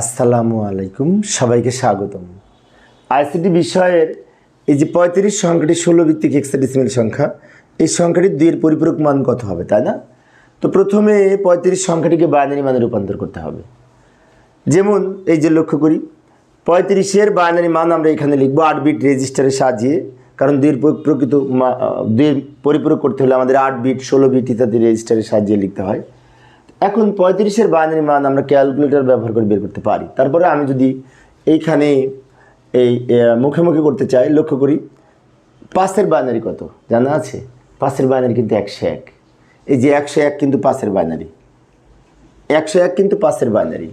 আসসালামু আলাইকুম, সবাইকে স্বাগতম। আইসিটি বিষয়ের এই যে পঁয়ত্রিশ সংখ্যাটি ষোলো ভিত্তিক এক্সাডেসিমেল সংখ্যা, এই সংখ্যাটির দুইয়ের পরিপূরক মান কত হবে, তাই না? তো প্রথমে পঁয়ত্রিশ সংখ্যাটিকে বাইনারি মানে রূপান্তর করতে হবে। যেমন এই যে লক্ষ্য করি, পঁয়ত্রিশের বাইনারি মান আমরা এখানে লিখব আট বিট রেজিস্টারে সাজিয়ে, কারণ দুইয়ের প্র- প্রকৃত দুইয়ের পরিপূরক করতে হলে আমাদের আট বিট ষোলো বিট ইত্যাদি রেজিস্টারে সাজিয়ে লিখতে হয়। এখন পঁয়ত্রিশের বাইনারি মান আমরা ক্যালকুলেটর ব্যবহার করে বের করতে পারি। তারপরে আমি যদি এইখানে এই মুখে মুখে করতে চাই, লক্ষ্য করি, পাঁচের বাইনারি কত? জানা আছে? পাঁচের বাইনারি কিন্তু একশো এক। এই যে একশো এক কিন্তু পাঁচের বাইনারি একশো এক কিন্তু পাঁচের বাইনারি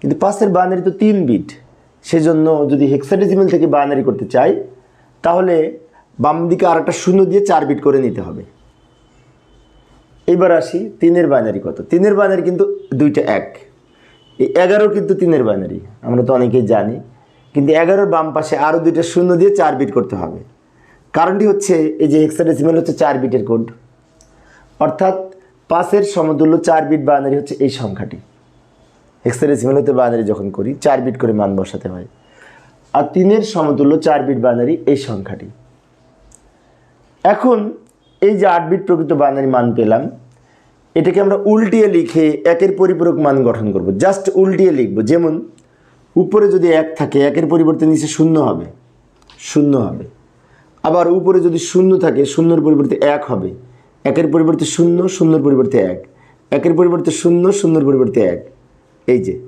কিন্তু পাঁচের বাইনারি তো তিন বিট সেজন্য যদি হেক্সাডেসিমেল থেকে বাইনারি করতে চাই, তাহলে বাম দিকে আর একটা শূন্য দিয়ে চার বিট করে নিতে হবে। এবার আসি তিনের বাইনারি কত? তিনের বাইনারি কিন্তু দুইটা এক। এই এগারো কিন্তু তিনের বাইনারি আমরা তো অনেকেই জানি। কিন্তু এগারোর বাম পাশে আরও দুইটা শূন্য দিয়ে চার বিট করতে হবে। কারণটি হচ্ছে এই যে হেক্সাডেসিমেল হচ্ছে চার বিটের কোড অর্থাৎ পাঁচের সমতুল্য চার বিট বাইনারি হচ্ছে এই সংখ্যাটি। হেক্সাডেসিমেল হতে বাইনারি যখন করি, চার বিট করে মান বসাতে হয়। আর তিনের সমতুল্য চার বিট বাইনারি এই সংখ্যাটি। এখন এই যে আট বিট প্রকৃত বাইনারি মান পেলাম, এটাকে আমরা উল্টিয়ে লিখে একের পরিপূরক মান গঠন করব। জাস্ট উল্টিয়ে লিখব। যেমন, উপরে যদি এক থাকে, একের পরিবর্তে নিচে শূন্য হবে। শূন্য হবে। আবার উপরে যদি শূন্য থাকে, শূন্যর পরিবর্তে এক হবে। একের পরিবর্তে শূন্য, শূন্যর পরিবর্তে এক। একের পরিবর্তে শূন্য, শূন্যর পরিবর্তে এক। এই যে।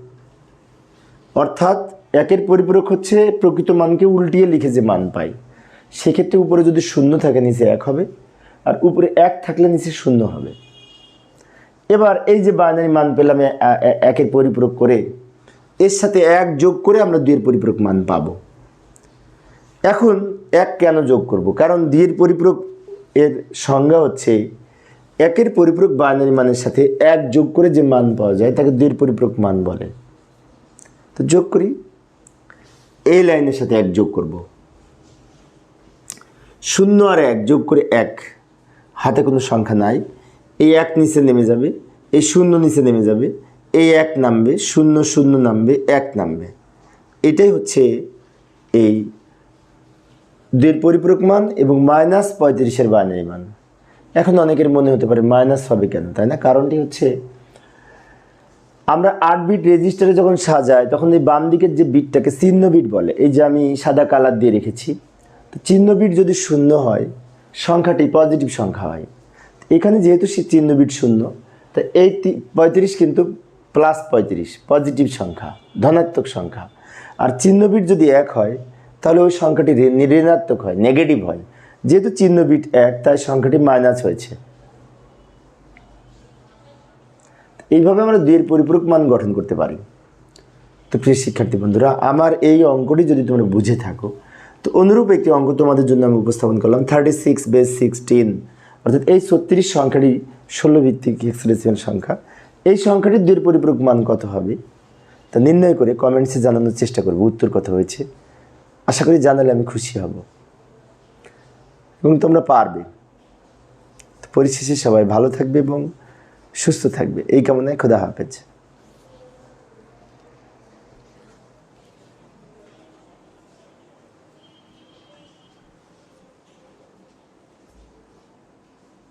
অর্থাৎ একের পরিপূরক হচ্ছে প্রকৃত মানকে উল্টিয়ে লিখে যে মান পাই। সেক্ষেত্রে উপরে যদি শূন্য থাকে, নিচে এক হবে। আর উপরে এক থাকলে নিচে শূন্য হবে। এবার এই যে বাইনারি মান পেলাম একের পরিপূরক করে, এর সাথে এক যোগ করে আমরা দুইয়ের পরিপূরক মান পাবো। এখন এক কেন যোগ করব? কারণ দুইয়ের পরিপূরক এর সংজ্ঞা হচ্ছে, একের পরিপূরক বাইনারি মানের সাথে এক যোগ করে যে মান পাওয়া যায়, তাকে দুইয়ের পরিপূরক মান বলে। তো যোগ করি, এই লাইনের সাথে এক যোগ করব। শূন্য আর এক যোগ করে এক। হাতে কোনো সংখ্যা নাই। এই এক নিচে নেমে যাবে, এই শূন্য নিচে নেমে যাবে, এই এক নামবে, শূন্য শূন্য নামবে, এক নামবে। এটাই হচ্ছে এই দুইয়ের পরিপূরক মান এবং মাইনাস পঁয়ত্রিশের বাইনারি মান। এখন অনেকের মনে হতে পারে মাইনাস হবে কেন, তাই না? কারণটি হচ্ছে আমরা আট বিট রেজিস্টারে যখন সাজাই, তখন এই বাম দিকের যে বিটটাকে চিহ্ন বিট বলে, এই যে আমি সাদা কালার দিয়ে রেখেছি, তো চিহ্ন বিট যদি শূন্য হয় সংখ্যাটি পজিটিভ সংখ্যা হয়। এখানে যেহেতু সে চিহ্ন বিট শূন্য, তা এই পঁয়ত্রিশ কিন্তু প্লাস পঁয়ত্রিশ পজিটিভ সংখ্যা, ধনাত্মক সংখ্যা। আর চিহ্ন বিট যদি এক হয়, তাহলে ওই সংখ্যাটি ঋণাত্মক হয় নেগেটিভ হয়। যেহেতু চিহ্ন বিট এক, তাই সংখ্যাটি মাইনাস হয়েছে। এইভাবে আমরা দুইয়ের পরিপূরক মান গঠন করতে পারি। তো প্রিয় শিক্ষার্থী বন্ধুরা, আমার এই অঙ্কটি যদি তোমরা বুঝে থাকো তো অনুরূপ একটি অঙ্ক তোমাদের জন্য আমি উপস্থাপন করলাম। থার্টি সিক্স বেস সিক্সটিন অর্থাৎ এই ছত্রিশ সংখ্যাটি ষোলো ভিত্তিক এক্সপ্রেসিয়াল সংখ্যা। এই সংখ্যাটির দুইয়ের পরিপূরক মান কত হবে? তা নির্ণয় করে কমেন্টসে জানানোর চেষ্টা করব, উত্তর কত হয়েছে। আশা করি জানালে আমি খুশি হব। এবং তোমরা পারবে। পরিশেষে সবাই ভালো থাকবে এবং সুস্থ থাকবে। এই কামনায় খোদা হাফেজ।